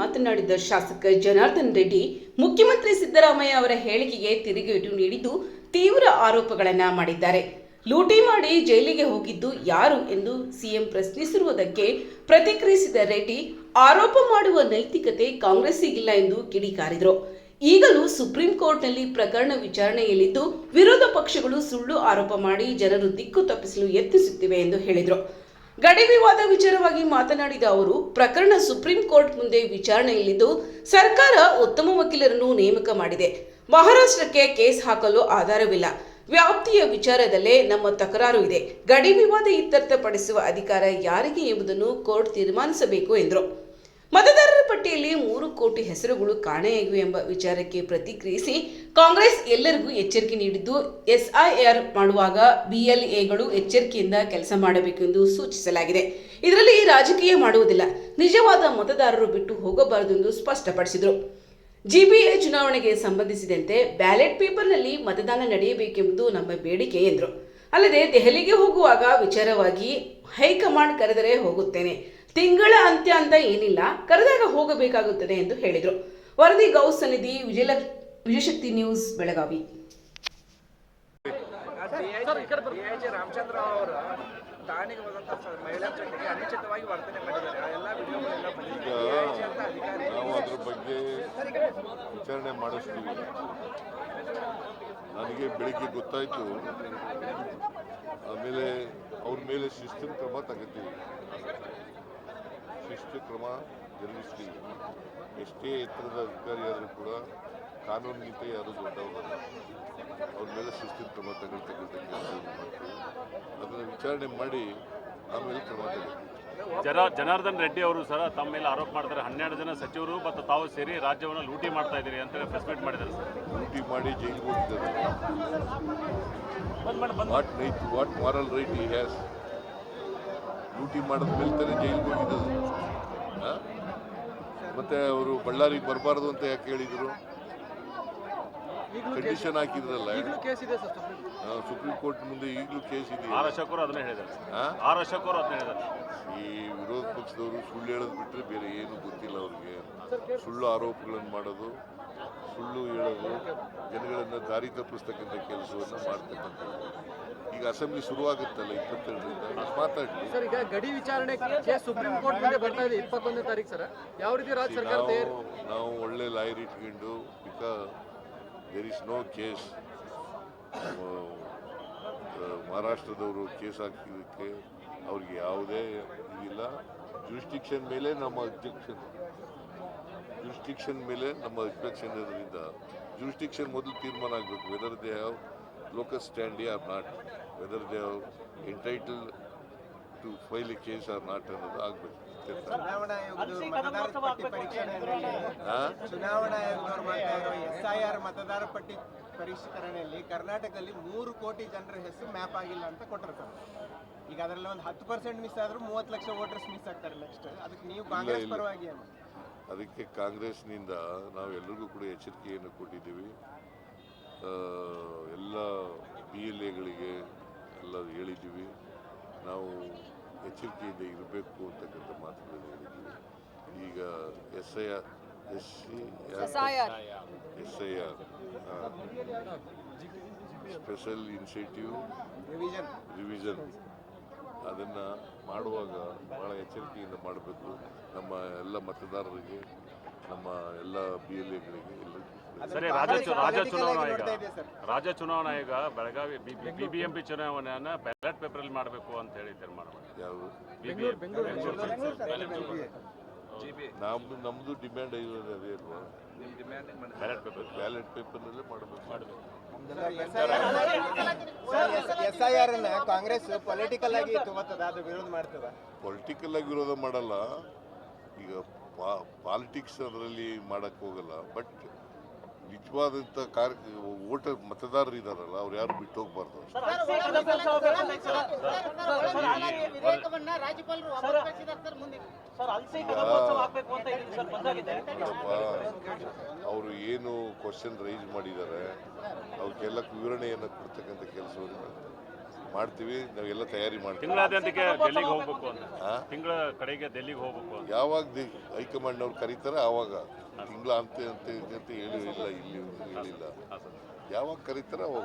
ಮಾತನಾಡಿದ ಶಾಸಕ ಜನಾರ್ದನ್ ರೆಡ್ಡಿ, ಮುಖ್ಯಮಂತ್ರಿ ಸಿದ್ದರಾಮಯ್ಯ ಅವರ ಹೇಳಿಕೆಗೆ ತಿರುಗೇಟು ನೀಡಿದ್ದು ತೀವ್ರ ಆರೋಪಗಳನ್ನ ಮಾಡಿದ್ದಾರೆ. ಲೂಟಿ ಮಾಡಿ ಜೈಲಿಗೆ ಹೋಗಿದ್ದು ಯಾರು ಎಂದು ಸಿಎಂ ಪ್ರಶ್ನಿಸಿರುವುದಕ್ಕೆ ಪ್ರತಿಕ್ರಿಯಿಸಿದ ರೆಡ್ಡಿ, ಆರೋಪ ಮಾಡುವ ನೈತಿಕತೆ ಕಾಂಗ್ರೆಸ್ಸಿಗಿಲ್ಲ ಎಂದು ಕಿಡಿಕಾರಿದರು. ಈಗಲೂ ಸುಪ್ರೀಂ ಕೋರ್ಟ್ನಲ್ಲಿ ಪ್ರಕರಣ ವಿಚಾರಣೆಯಲ್ಲಿದ್ದು ವಿರೋಧ ಪಕ್ಷಗಳು ಸುಳ್ಳು ಆರೋಪ ಮಾಡಿ ಜನರು ದಿಕ್ಕು ತಪ್ಪಿಸಲು ಯತ್ನಿಸುತ್ತಿವೆ ಎಂದು ಹೇಳಿದರು. ಗಡಿ ವಿವಾದ ವಿಚಾರವಾಗಿ ಮಾತನಾಡಿದ ಅವರು, ಪ್ರಕರಣ ಸುಪ್ರೀಂ ಕೋರ್ಟ್ ಮುಂದೆ ವಿಚಾರಣೆಯಲ್ಲಿದ್ದು ಸರ್ಕಾರ ಉತ್ತಮ ವಕೀಲರನ್ನು ನೇಮಕ ಮಾಡಿದೆ. ಮಹಾರಾಷ್ಟ್ರಕ್ಕೆ ಕೇಸ್ ಹಾಕಲು ಆಧಾರವಿಲ್ಲ. ವ್ಯಾಪ್ತಿಯ ವಿಚಾರದಲ್ಲೇ ನಮ್ಮ ತಕರಾರು ಇದೆ. ಗಡಿ ವಿವಾದ ಇತ್ಯರ್ಥಪಡಿಸುವ ಅಧಿಕಾರ ಯಾರಿಗೆ ಎಂಬುದನ್ನು ಕೋರ್ಟ್ ತೀರ್ಮಾನಿಸಬೇಕು ಎಂದರು. ಮತದಾರರ ಪಟ್ಟಿಯಲ್ಲಿ ಮೂರು ಕೋಟಿ ಹೆಸರುಗಳು ಕಾಣೆಯಾಗಿವೆ ಎಂಬ ವಿಚಾರಕ್ಕೆ ಪ್ರತಿಕ್ರಿಯಿಸಿ ಕಾಂಗ್ರೆಸ್ ಎಲ್ಲರಿಗೂ ಎಚ್ಚರಿಕೆ ನೀಡಿದ್ದು, ಎಸ್ಐಆರ್ ಮಾಡುವಾಗ ಬಿಎಲ್ಎಗಳು ಎಚ್ಚರಿಕೆಯಿಂದ ಕೆಲಸ ಮಾಡಬೇಕು ಎಂದು ಸೂಚಿಸಲಾಗಿದೆ. ಇದರಲ್ಲಿ ರಾಜಕೀಯ ಮಾಡುವುದಿಲ್ಲ, ನಿಜವಾದ ಮತದಾರರು ಬಿಟ್ಟು ಹೋಗಬಾರದು ಎಂದು ಸ್ಪಷ್ಟಪಡಿಸಿದರು. ಜಿಬಿಎ ಚುನಾವಣೆಗೆ ಸಂಬಂಧಿಸಿದಂತೆ ಬ್ಯಾಲೆಟ್ ಪೇಪರ್ನಲ್ಲಿ ಮತದಾನ ನಡೆಯಬೇಕೆಂಬುದು ನಮ್ಮ ಬೇಡಿಕೆ, ಎಂದರು. ಅಲ್ಲದೆ ದೆಹಲಿಗೆ ಹೋಗುವಾಗ ವಿಚಾರವಾಗಿ ಹೈಕಮಾಂಡ್ ಕರೆದರೆ ಹೋಗುತ್ತೇನೆ. ತಿಂಗಳ ಅಂತ್ಯ ಅಂತ ಏನಿಲ್ಲ ಕರೆದಾಗ ಹೋಗಬೇಕಾಗುತ್ತದೆ ಎಂದು ಹೇಳಿದರು. ವರದಿ ಗೌಸ್ ಸನ್ನಿಧಿ ವಿಜಯಲ ವಿಜಯಶಕ್ತಿ ನ್ಯೂಸ್ ಬೆಳಗಾವಿ. ರಾಮಚಂದ್ರ ಅವರು ಠಾಣೆಗೆ ಹೋದಂತ ಸ- ಮಹಿಳೆಯರ ಜೊತೆಗೆ ಅನುಚಿತವಾಗಿ ವರ್ತನೆ ಮಾಡಿದ್ದಾರೆ. ಆ ಎಲ್ಲ ವಿಡಿಯೋಗಳೆಲ್ಲ ಬಂದಿದೆ. ಡಿಐಜಿ ನಾವು ಅದ್ರ ಬಗ್ಗೆ ವಿಚಾರಣೆ ಮಾಡಿಸ್ತೀವಿ. ನನಗೆ ಬೆಳಿಗ್ಗೆ ಗೊತ್ತಾಯಿತು. ಆಮೇಲೆ ಅವ್ರ ಮೇಲೆ ಶಿಸ್ತಿನ ಕ್ರಮ ತಗೋತೀವಿ. ಶಿಸ್ತು ಕ್ರಮ ಜರುಗಿಸಲಿ ಎಷ್ಟೇ ಎತ್ತರದ ಅಧಿಕಾರಿಯಾದರೂ ಕೂಡ ಕಾನೂನಿಗಿಂತ ಯಾರು ದೊಡ್ಡವರಲ್ಲ ಅವ್ರ ಮೇಲೆ ಶಿಸ್ತಿನ ಕ್ರಮ ತಗೊಳ್ತಕ್ಕಂಥ ಮಾಡ್ತೀವಿ. ಅದನ್ನು ವಿಚಾರಣೆ ಮಾಡಿ ಆಮೇಲೆ ಕ್ರಮ ಜನ ಜನಾರ್ದನ್ ರೆಡ್ಡಿ ಅವರು ಸರ್ ತಮ್ಮ ಮೇಲೆ ಆರೋಪ ಮಾಡ್ತಾರೆ. ಹನ್ನೆರಡು ಜನ ಸಚಿವರು ಮತ್ತು ತಾವು ಸೇರಿ ರಾಜ್ಯವನ್ನು ಲೂಟಿ ಮಾಡ್ತಾ ಇದ್ದೀರಿ ಅಂತ ಪ್ರೆಸ್ ಮೀಟ್ ಮಾಡಿದ್ದಾರೆ ಸರ್. ಲೂಟಿ ಮಾಡಿ ಜೈಲಿಗೆ ಹೋಗಿದ್ದಾರೆ what right what moral right ಈ ಹ್ಯಾಸ್ ಲೂಟಿ ಮಾಡಿದ ಮೇಲೆ ತಾನೇ ಜೈಲಿಗೆ ಹೋಗಿದ್ದದು ಆ? ಮತ್ತೆ ಅವರು ಬಳ್ಳಾರಿಗೆ ಬರಬಾರ್ದು ಅಂತ ಯಾಕೆ ಹೇಳಿದರು? ಕಂಡೀಷನ್ ಹಾಕಿದ್ರಲ್ಲ. ಕೇಸ್ ಇದೆ ಸರ್ ಸುಪ್ರೀಂ ಕೋರ್ಟ್. ಮುಂದೆ ಈಗಲೂ ಕೇಸ್ ಇದೆ ಈ ವಿರೋಧ ಪಕ್ಷದವರು ಸುಳ್ಳು ಹೇಳೋದು ಬಿಟ್ಟರೆ ಬೇರೆ ಏನು ಗೊತ್ತಿಲ್ಲ ಅವ್ರಿಗೆ. ಸುಳ್ಳು ಆರೋಪಗಳನ್ನು ಮಾಡೋದು ಸುಳ್ಳು ಹೇಳೋದು ಜನಗಳನ್ನು ದಾರಿ ತಪ್ಪಿಸ್ತಕ್ಕಂಥ ಕೆಲಸವನ್ನು ಮಾಡ್ತಕ್ಕಂಥದ್ದು. ಈಗ ಅಸೆಂಬ್ಲಿ ಶುರುವಾಗುತ್ತಲ್ಲ ಇಪ್ಪತ್ತೆರಡರಿಂದ? ಮಾತಾಡಲಿ. ಸರ್ ಈಗ ಗಡಿ ವಿಚಾರಣೆ ಕೇಸ್ ಸುಪ್ರೀಂ ಕೋರ್ಟ್ ಮುಂದೆ ಬರ್ತಾ ಇದೆ ಇಪ್ಪತ್ತೊಂದನೇ ತಾರೀಕು ಸರ್. ಯಾವ ರೀತಿ ರಾಜ್ಯ ಸರ್ಕಾರ ನಾವು ಒಳ್ಳೆ ಲಾಯರ್ ಇಟ್ಕೊಂಡು because there is no case ಮಹಾರಾಷ್ಟ್ರದವರು case ಹಾಕಿದ್ದಕ್ಕೆ ಅವ್ರಿಗೆ ಯಾವುದೇ ಇದಿಲ್ಲ. ಜುರಿಸ್ಟಿಕ್ಷನ್ ಮೇಲೆ ನಮ್ಮ ಅಬ್ಜೆಕ್ಷನ್ ಜುರಿಸ್ಟಿಕ್ಷನ್ ಮೇಲೆ ನಮ್ಮ ಅಬ್ಜೆಕ್ಷನ್ ಇರೋದ್ರಿಂದ ಜುರಿಸ್ಟಿಕ್ಷನ್ ಮೊದಲು ತೀರ್ಮಾನ ಆಗಬೇಕು. Whether they have locus standi or not whether they have entitle to file a case or not ಅನ್ನೋದು ಆಗಬೇಕು. ಮತದಾರ ಪಟ್ಟಿ ಪರಿಷ್ಕರಣೆಯಲ್ಲಿ ಕರ್ನಾಟಕದಲ್ಲಿ ಮೂರು ಕೋಟಿ ಜನರ ಹೆಸರು ಮ್ಯಾಪ್ ಆಗಿಲ್ಲ ಅಂತ ಕೊಟ್ಟಿರ್ತಾರೆ. ಈಗ ಅದರಲ್ಲಿ ಒಂದು ಹತ್ತು ಪರ್ಸೆಂಟ್ ಮಿಸ್ ಆದ್ರೂ ಮೂವತ್ತು ಲಕ್ಷ ವೋಟರ್ಸ್ ಮಿಸ್ ಆಗ್ತಾರೆ ನೆಕ್ಸ್ಟ್ ಅದಕ್ಕೆ ನೀವು ಕಾಂಗ್ರೆಸ್. ಪರವಾಗಿ ಏನು ಅದಕ್ಕೆ ಕಾಂಗ್ರೆಸ್ನಿಂದ ನಾವು ಎಲ್ಲರಿಗೂ ಕೂಡ ಎಚ್ಚರಿಕೆಯನ್ನು ಕೊಟ್ಟಿದ್ದೀವಿ. ಎಲ್ಲ ಬಿ ಎಲ್ ಎಗಳಿಗೆ ಎಲ್ಲ ಹೇಳಿದ್ದೀವಿ. ನಾವು ಎಚ್ಚರಿಕೆಯಿಂದ ಇರಬೇಕು ಅಂತಕ್ಕಂಥ ಮಾತುಗಳನ್ನು ಹೇಳಿದ್ದೀವಿ. ಈಗ S I R S C S I R. Special incentive revision. ಅದನ್ನು ಮಾಡುವಾಗ ಭಾಳ ಎಚ್ಚರಿಕೆಯಿಂದ ಮಾಡಬೇಕು. ನಮ್ಮ ಎಲ್ಲ ಮತದಾರರಿಗೆ ನಮ್ಮ ಎಲ್ಲ ಬಿ ಎಲ್ ಎಗಳಿಗೆ ರಾಜ ಸರಿ ರಾಜ್ಯ ಚು- ರಾಜ್ಯ ಚುನಾವಣಾ ಆಯೋಗ ರಾಜ ರಾಜ್ಯ ಚುನಾವಣಾ ಆಯೋಗ Belagavi B B M P ಚುನಾವಣೆಯನ್ನ ಬ್ಯಾಲೆಟ್ ಪೇಪರಲ್ಲಿ ಮಾಡಬೇಕು ಅಂತ ಹೇಳಿ ತೀರ್ಮಾನ ನಮ್ದು ನಮ್ಮದು ಡಿಮ್ಯಾಂಡ್ ಆಗಿರೋದು ಅದೇ ಅಲ್ವಾ? ಬ್ಯಾಲೆಟ್ ಪೇಪರ್ ಬ್ಯಾಲೆಟ್ ಪೇಪರ್ನಲ್ಲೇ ಮಾಡಬೇಕು. ಮಾಡಬೇಕು. ಎಸ್ ಐ ಆರ್ ಅನ್ನ ಕಾಂಗ್ರೆಸ್ ಪೊಲಿಟಿಕಲ್ ಆಗಿ ತಗೋತದ ಅದು ವಿರೋಧ ಮಾಡ್ತದ? ಪೊಲಿಟಿಕಲ್ ಆಗಿ ವಿರೋಧ ಮಾಡಲ್ಲ. ಈಗ ಪಾಲಿಟಿಕ್ಸ್ ಅದರಲ್ಲಿ ಮಾಡಕ್ ಹೋಗಲ್ಲ. ಬಟ್ ನಿಜವಾದಂಥ ಕಾರ್ಯ ಓಟ ಮತದಾರರು ಇದಾರಲ್ಲ ಅವ್ರು ಯಾರು ಬಿಟ್ಟು ಹೋಗ್ಬಾರ್ದು ಅವರು ಏನು ಕ್ವಶನ್ ರೈಸ್ ಮಾಡಿದ್ದಾರೆ ಅವಕ್ಕೆಲ್ಲ ವಿವರಣೆಯನ್ನು ಕೊಡ್ತಕ್ಕಂಥ ಕೆಲಸವನ್ನು ಮಾಡ್ತಾರೆ ಮಾಡ್ತೀವಿ ನಾವೆಲ್ಲ ತಯಾರಿ ಮಾಡ್ತೀವಿ ತಿಂಗಳಾದ್ಯಂತಕ್ಕೆ ಡೆಲ್ಲಿಗೆ ಹೋಗ್ಬೇಕು ಅಂತ ಆ? ತಿಂಗಳ ಕಡೆಗೆ ಡೆಲ್ಲಿಗೆ ಹೋಗ್ಬೇಕು ಅಂತ ಯಾವಾಗ ದಿ- ಹೈಕಮಾಂಡ್ನವ್ರು ಕರೀತಾರೆ ಆವಾಗ ತಿಂಗಳ ಅಂತ ಅಂತ ಅಂತ ಹೇಳಿಲ್ಲ ಇಲ್ಲಿ ಹೇಳಿಲ್ಲ ಯಾವಾಗ ಕರೀತಾರೆ ಅವಾಗ